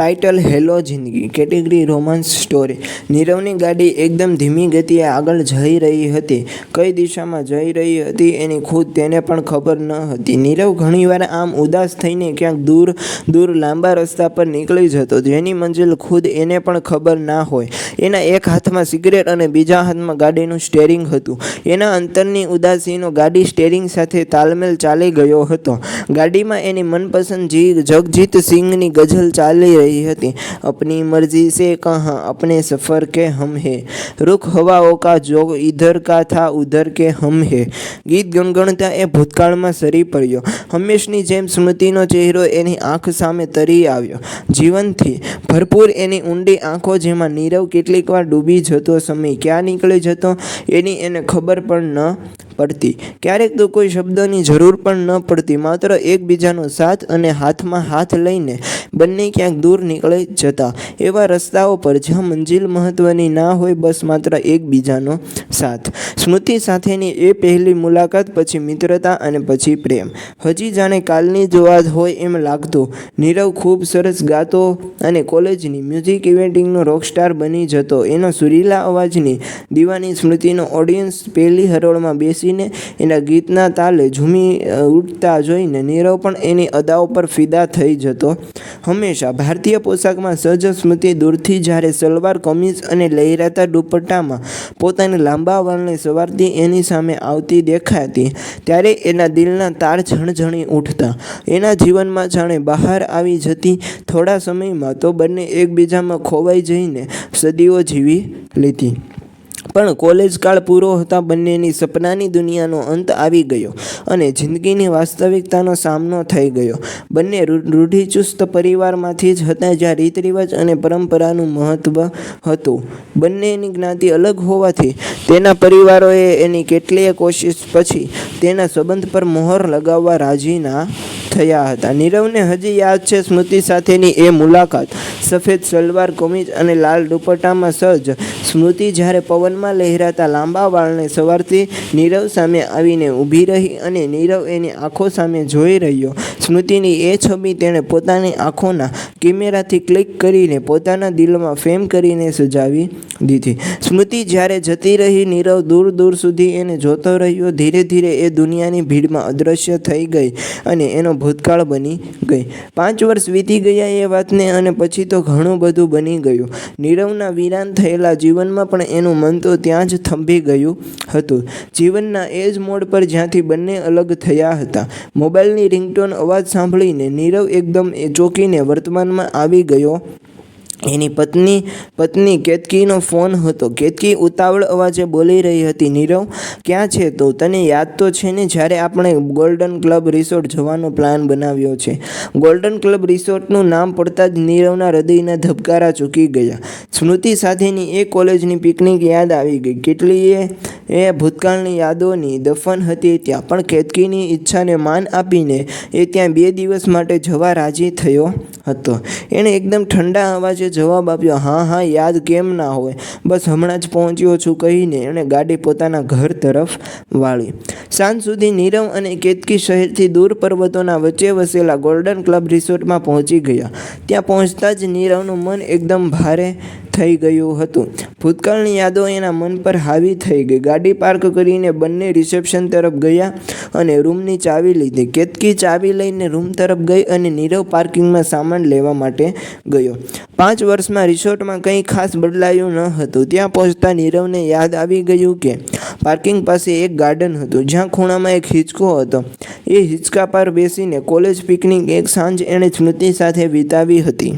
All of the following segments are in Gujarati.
Title hello Zindagi category romance story નીરવની ગાડી એકદમ ધીમી ગતિએ આગળ જઈ રહી હતી. કઈ દિશામાં જઈ રહી હતી એની ખુદ તેને પણ ખબર ન હતી. નીરવ ઘણીવાર આમ ઉદાસ થઈને ક્યાંક દૂર દૂર લાંબા રસ્તા પર નીકળી જતો. જેની મંજિલ ખુદ એને પણ ખબર ના હોય. એના એક હાથમાં સિગરેટ અને બીજા હાથમાં ગાડીનું સ્ટેરિંગ હતું. એના અંતરની ઉદાસીનો ગાડી સ્ટેરિંગ સાથે તાલમેલ ચાલી ગયો હતો. ગાડીમાં એની મનપસંદ જી જગજીત સિંહની ગઝલ ચાલી રહી હતી. અપની મરજી સે કહા, અપને સફર કે હમ હે? રૂખ હવાઓ કા જોગ ઇધર કા થા, ઉધર કે હમ હે ગીત ગણગણતા એ ભૂતકાળમાં સરી પડ્યો. હંમેશની જેમ સ્મૃતિનો ચહેરો એની આંખ સામે તરી આવ્યો. જીવનથી ભરપૂર એની ઊંડી આંખો જેમાં નીરવ કેટલી કેટલીક વાર ડૂબી જતો સમય ક્યાં નીકળી જતો એની એને ખબર પણ ન પડતી. ક્યારેક તો કોઈ શબ્દોની જરૂર પણ ન પડતી. માત્ર એકબીજાનો સાથ અને હાથમાં હાથ લઈને બંને ક્યાંક દૂર નીકળી જતા. એવા રસ્તાઓ પર જ્યાં મંજિલ મહત્ત્વની ના હોય, બસ માત્ર એકબીજાનો સાથ. સ્મૃતિ સાથેની એ પહેલી મુલાકાત, પછી મિત્રતા અને પછી પ્રેમ. હજી જાણે કાલની જ વાત હોય એમ લાગતું. નીરવ ખૂબ સરસ ગાતો અને કોલેજની મ્યુઝિક ઇવેન્ટિંગનો રોકસ્ટાર બની જતો. એનો સુરીલા અવાજની દીવાની સ્મૃતિનો ઓડિયન્સ પહેલી હરોળમાં બેસીને એના ગીતના તાલે ઝૂમી ઉઠતા જોઈને નીરવ પણ એની અદાઓ પર ફિદા થઈ જતો. હંમેશા ભારતીય પોશાકમાં સજ્જ સ્મૃતિ દૂરથી જ્યારે સલવાર કમીઝ અને લહેરાતા દુપટ્ટામાં પોતાના લાંબા વાળને સવારતી એની સામે આવતી દેખાતી, ત્યારે એના દિલના તાર ઝણઝણી ઉઠતા. એના જીવનમાં જાણે બહાર આવી જતી થોડા સમયમાં તો બંને એકબીજામાં ખોવાઈ જઈને સદીઓ જીવી લીધી. પણ કોલેજ કાળ પૂરો હતા બંનેની સપનાની દુનિયાનો અંત આવી ગયો અને જિંદગીની વાસ્તવિકતાનો સામનો થઈ ગયો. બંને રૂઢિચુસ્ત પરિવારમાંથી જ હતા જ્યાં રીત અને પરંપરાનું મહત્ત્વ હતું. બંનેની જ્ઞાતિ અલગ હોવાથી તેના પરિવારોએ એની કેટલીય કોશિશ પછી તેના સંબંધ પર મોહર લગાવવા રાજી ના થયા હતા. નીરવને હજી યાદ છે સ્મૃતિ સાથેની એ મુલાકાત. સફેદ સલવાર કમીજ અને લાલ દુપટ્ટામાં સજ્જ. સ્મૃતિ જ્યારે પવનમાં લહેરાતા લાંબા વાળને સવારથી નીરવ સામે આવીને ઊભી રહી અને નીરવ એની આંખો સામે જોઈ રહ્યો. સ્મૃતિની એ છબી તેણે પોતાની આંખોના કેમેરાથી ક્લિક કરીને પોતાના દિલમાં ફેમ કરીને સજાવી દીધી. સ્મૃતિ જ્યારે જતી રહી, નીરવ દૂર દૂર સુધી એને જોતો રહ્યો. ધીરે ધીરે એ દુનિયાની ભીડમાં અદૃશ્ય થઈ ગઈ અને એનો ભૂતકાળ બની ગઈ. પાંચ વર્ષ વીતી ગયા એ વાતને અને પછી તો ઘણું બધું બની ગયું. નીરવના વિરાન થયેલા જીવનમાં પણ એનું મન તો ત્યાં જ થંભી ગયું હતું. જીવનના એ જ મોડ પર જ્યાંથી બંને અલગ થયા હતા. મોબાઈલની રિંગટોન અવાજ સાંભળીને નીરવ એકદમ ચોંકીને વર્તમાનમાં આવી ગયો. એની પત્ની પત્ની કેતકીનો ફોન હતો. કેતકી ઉતાવળ અવાજે બોલી રહી હતી, નીરવ, ક્યાં છે તો? તને યાદ તો છે ને જ્યારે આપણે ગોલ્ડન ક્લબ રિસોર્ટ જવાનો પ્લાન બનાવ્યો છે. ગોલ્ડન ક્લબ રિસોર્ટનું નામ પડતા જ નીરવના હૃદયના ધબકારા ચૂકી ગયા. સ્મૃતિ સાથેની એ કોલેજની પિકનિક યાદ આવી ગઈ. કેટલીય એ ભૂતકાળની યાદોની દફન હતી ત્યાં, પણ કેતકીની ઈચ્છાને માન આપીને એ ત્યાં બે દિવસ માટે જવા રાજી થયો હતો. એણે એકદમ ઠંડા અવાજે જવાબ આપ્યો, હા હા, યાદ કેમ ના હોય? બસ હમણાં જ પહોંચ્યો છું કહીને એણે ગાડી પોતાના ઘર તરફ વાળી. સાંજ સુધી નીરવ અને કેતકી શહેરથી દૂર પર્વતોના વચ્ચે વસેલા ગોલ્ડન ક્લબ રિસોર્ટમાં પહોંચી ગયા. ત્યાં પહોંચતા જ નીરવનું મન એકદમ ભારે થઈ ગયું હતું. ભૂતકાળની યાદો એના મન પર હાવી થઈ ગઈ. ગાડી પાર્ક કરીને બંને રિસેપ્શન તરફ ગયા અને રૂમની ચાવી લીધી. કેતકી ચાવી લઈને રૂમ તરફ ગઈ અને નીરવ પાર્કિંગમાં સામાન લેવા માટે ગયો. પાંચ વર્ષમાં રિસોર્ટમાં કંઈ ખાસ બદલાયું ન હતું. ત્યાં પહોંચતા નીરવને યાદ આવી ગયું કે પાર્કિંગ પાસે એક ગાર્ડન હતું, જ્યાં ખૂણામાં એક હિંચકો હતો. એ હિંચકા પર બેસીને કોલેજ પિકનિક એક સાંજ એણે સ્મૃતિ સાથે વિતાવી હતી.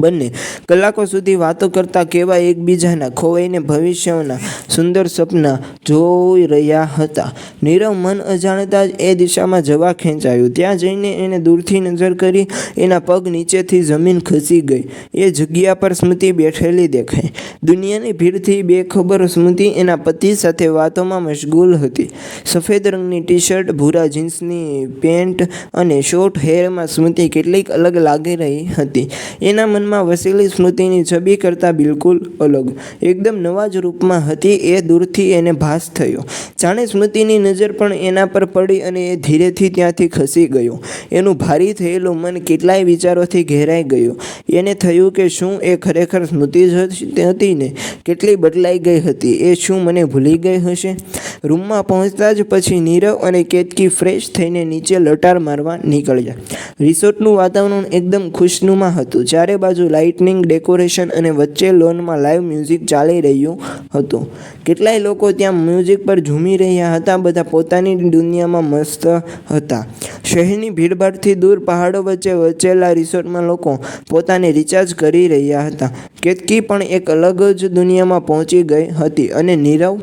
બંને કલાકો સુધી વાતો કરતા કેવા એકબીજાના ખોવાઈને ભવિષ્યના સુંદર સપના જોઈ રહ્યા હતા. નીરવ મન અજાણતા જ એ દિશામાં જવા ખેંચાયું. ત્યાં જઈને એને દૂરથી નજર કરી એના પગ નીચેથી જમીન ખસી ગઈ. એ જગ્યા પર સ્મૃતિ બેઠેલી દેખાઈ. દુનિયાની ભીડથી બેખબર સ્મૃતિ એના પતિ સાથે વાતોમાં મશગુલ હતી. સફેદ રંગની ટી શર્ટ ભૂરા જીન્સની પેન્ટ અને શોર્ટ હેરમાં સ્મૃતિ કેટલીક અલગ લાગી રહી હતી. એના મનમાં મનમાં વસેલી સ્મૃતિની છબી કરતાં બિલકુલ અલગ. એકદમ નવા જ રૂપમાં હતી, એ દૂરથી એને ભાસ થયો. જાણે સ્મૃતિની નજર પણ એના પર પડી અને એ ધીરેથી ત્યાંથી ખસી ગયો. એનું ભારી થયેલું મન કેટલાય વિચારોથી ઘેરાઈ ગયું. એને થયું કે શું એ ખરેખર સ્મૃતિ જ હતી- ને? કેટલી બદલાઈ ગઈ હતી? એ શું મને ભૂલી ગઈ હશે? રૂમમાં પહોંચતા જ પછી નીરવ અને કેતકી ફ્રેશ થઈને નીચે લટાર મારવા નીકળ્યા. રિસોર્ટનું વાતાવરણ એકદમ ખુશનુમા હતું. ચારે બાજુ લાઇટનિંગ, ડેકોરેશન અને વચ્ચે લોનમાં લાઈવ મ્યુઝિક ચાલી રહ્યું હતું. કેટલાય લોકો ત્યાં મ્યુઝિક પર ઝૂમી રહ્યા હતા, બધા પોતાની દુનિયામાં મસ્ત હતા. શહેરની ભીડભાડથી દૂર, પહાડો વચ્ચે વચેલા રિસોર્ટમાં લોકો પોતાને રિચાર્જ કરી રહ્યા હતા. કેતકી પણ એક અલગ જ દુનિયામાં પહોંચી ગઈ હતી અને નીરવ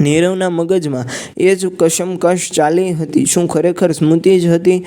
નીરવના મગજમાં એ જ કશમકશ ચાલી હતી. શું ખરેખર સ્મૃતિ જ હતી?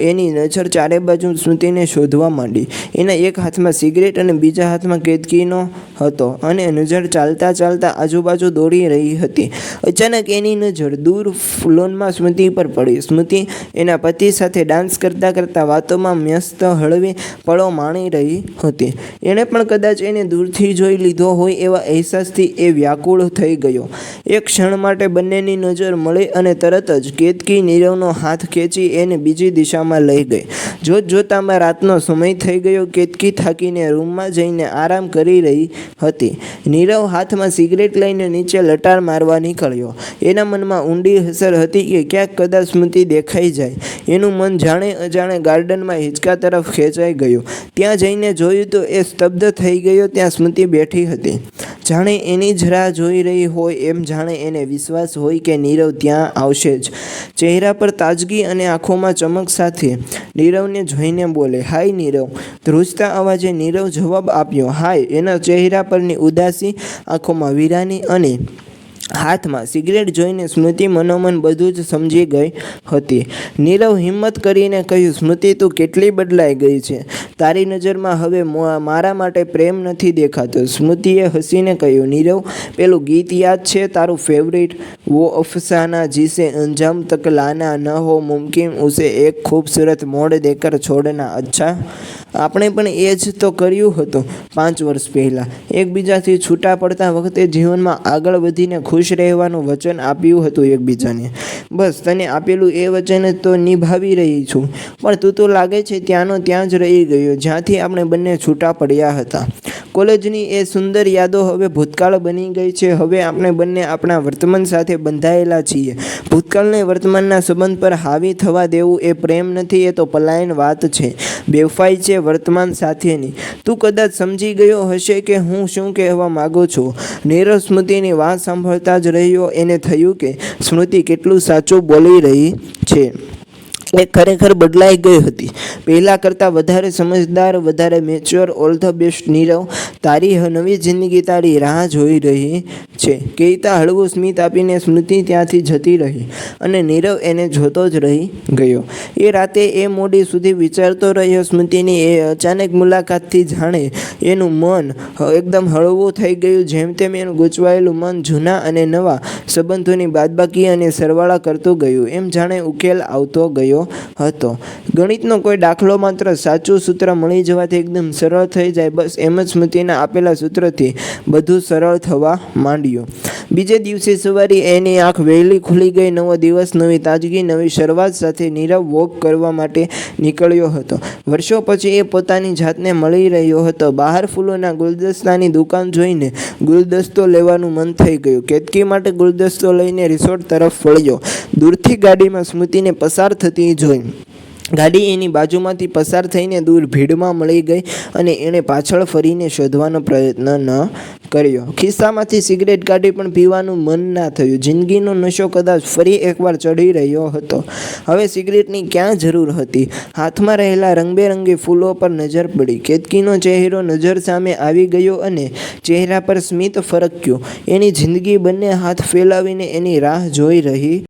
એની નજર ચારે બાજુ સ્મૃતિને શોધવા માંડી. એના એક હાથમાં સિગરેટ અને બીજા હાથમાં કેદકીનો હતો અને નજર ચાલતા ચાલતા આજુબાજુ દોડી રહી હતી. અચાનક એની નજર દૂર લોનમાં સ્મૃતિ પર પડી. સ્મૃતિ એના પતિ સાથે ડાન્સ કરતાં કરતાં વાતોમાં મ્યસ્ત હળવી પળો માણી રહી હતી. એણે પણ કદાચ એને દૂરથી જોઈ લીધો હોય એવા અહેસાસથી એ વ્યાકુળ થઈ ગયો. એક ક્ષણ માટે બંનેની નજર મળી અને તરત જ કેતકી નીરવનો હાથ ખેંચી એને બીજી દિશામાં લઈ ગઈ. જોત જોતામાં રાતનો સમય થઈ ગયો, કેતકી થાકીને રૂમમાં જઈને આરામ કરી રહી હતી. નીરવ હાથમાં સિગરેટ લઈને નીચે લટાર મારવા નીકળ્યો. એના મનમાં ઊંડી અસર હતી કે ક્યાંક કદાચ સ્મૃતિ દેખાઈ જાય. એનું મન જાણે અજાણે ગાર્ડનમાં હિંચકા તરફ ખેંચાઈ ગયું. ત્યાં જઈને જોયું તો એ સ્તબ્ધ થઈ ગયો, ત્યાં સ્મૃતિ બેઠી હતી. જાણે એની જ રાહ જોઈ રહી હોય એમ જાણે એને વિશ્વાસ હોય કે નીરવ ત્યાં આવશે જ. ચહેરા પર તાજગી અને આંખોમાં ચમક સાથે નીરવને જોઈને બોલે, હાય નીરવ. ધ્રુજતા અવાજે નીરવ જવાબ આપ્યો, હાય. એના ચહેરા પરની ઉદાસી આંખોમાં વીરાની અને હાથમાં સિગરેટ જોઈને સ્મૃતિ મનોમન બધું જ સમજી ગઈ હતી. નીરવ હિંમત કરીને કહ્યું, સ્મૃતિ, તું કેટલી બદલાઈ ગઈ છે? તારી નજરમાં હવે મારા માટે પ્રેમ નથી દેખાતો. સ્મૃતિએ હસીને કહ્યું, નીરવ, પેલું ગીત યાદ છે? તારું ફેવરિટ વો અફસાના જીસે અંજામ તક લાના ન હો, મુમકિન ઉસે એક ખૂબસૂરત મોડ દેકર છોડના. અચ્છા, આપણે પણ એ જ તો કર્યું હતું પાંચ વર્ષ પહેલાં. એકબીજાથી છૂટા પડતા વખતે જીવનમાં આગળ વધીને ખુશ રહેવાનું વચન આપ્યું હતું એકબીજાને. બસ તને આપેલું એ વચન તો નિભાવી રહી છું. પણ તું તો લાગે છે ત્યાંનો ત્યાં જ રહી ગયો, જ્યાંથી આપણે બંને છૂટા પડ્યા હતા. કોલેજની એ સુંદર યાદો હવે ભૂતકાળ બની ગઈ છે. હવે આપણે બંને આપણા વર્તમાન સાથે બંધાયેલા છીએ. ભૂતકાળને વર્તમાનના સંબંધ પર હાવી થવા દેવું એ પ્રેમ નથી, એ તો પલાયન વાત છે. બેવફાઈ છે વર્તમાન સાથેની. તું કદાચ સમજી ગયો હશે કે હું શું કહેવા માગું છું. નીરવ સ્મૃતિની વાત સાંભળતા જ રહ્યો. એને થયું કે સ્મૃતિ કેટલું સાચું બોલી રહી છે. એ ખરેખર બદલાઈ ગઈ હતી. પહેલાં કરતાં વધારે સમજદાર, વધારે mature all the best Nirav. તારી નવી જિંદગી તારી રાહ જોઈ રહી છે. કેતા હળવું સ્મિત આપીને સ્મૃતિ ત્યાંથી જતી રહી અને નીરવ એને જોતો જ રહી ગયો. એ રાતે એ મોડી સુધી વિચારતો રહ્યો સ્મૃતિની એ અચાનક મુલાકાતથી જાણે એનું મન એકદમ હળવું થઈ ગયું જેમ તેમ એનું ગૂંચવાયેલું મન જૂના અને નવા સંબંધોની બાદબાકી અને સરવાળા કરતું ગયું એમ જાણે ઉકેલ આવતો ગયો હતો. ગણિતનો કોઈ દાખલો માત્ર સાચું સૂત્ર મળી જવાથી એકદમ સરળ થઈ જાય. બસ એમ જ સ્મૃતિના આપેલા સૂત્રથી બધું સરળ થવા માંડ્યું. બીજે દિવસે સવારે એની આંખ વહેલી ખુલી ગઈ. નવો દિવસ, નવી તાજગી, નવી શરૂઆત સાથે નીરવ વોક કરવા માટે નીકળ્યો હતો. વર્ષો પછી એ પોતાની જાતને મળી રહ્યો હતો. બહાર ફૂલોના ગુલદસ્તાની દુકાન જોઈને ગુલદસ્તો લેવાનું મન થઈ ગયું. કેતકી માટે ગુલદસ્તો લઈને રિસોર્ટ તરફ વળ્યો. દૂરથી ગાડીમાં સ્મૃતિને પસાર થતી જોઈ. ગાડી એની બાજુમાંથી પસાર થઈને દૂર ભીડમાં મળી ગઈ અને એણે પાછળ ફરીને શોધવાનો પ્રયત્ન ન કર્યો. ખિસ્સામાંથી સિગરેટ કાઢી પણ પીવાનું મન ના થયું. જિંદગીનો નશો કદાચ ફરી એકવાર ચઢી રહ્યો હતો. હવે સિગરેટની ક્યાં જરૂર હતી? હાથમાં રહેલા રંગબેરંગી ફૂલો પર નજર પડી. કેતકીનો ચહેરો નજર સામે આવી ગયો અને ચહેરા પર સ્મિત ફરક્યું. એની જિંદગી બંને હાથ ફેલાવીને એની રાહ જોઈ રહી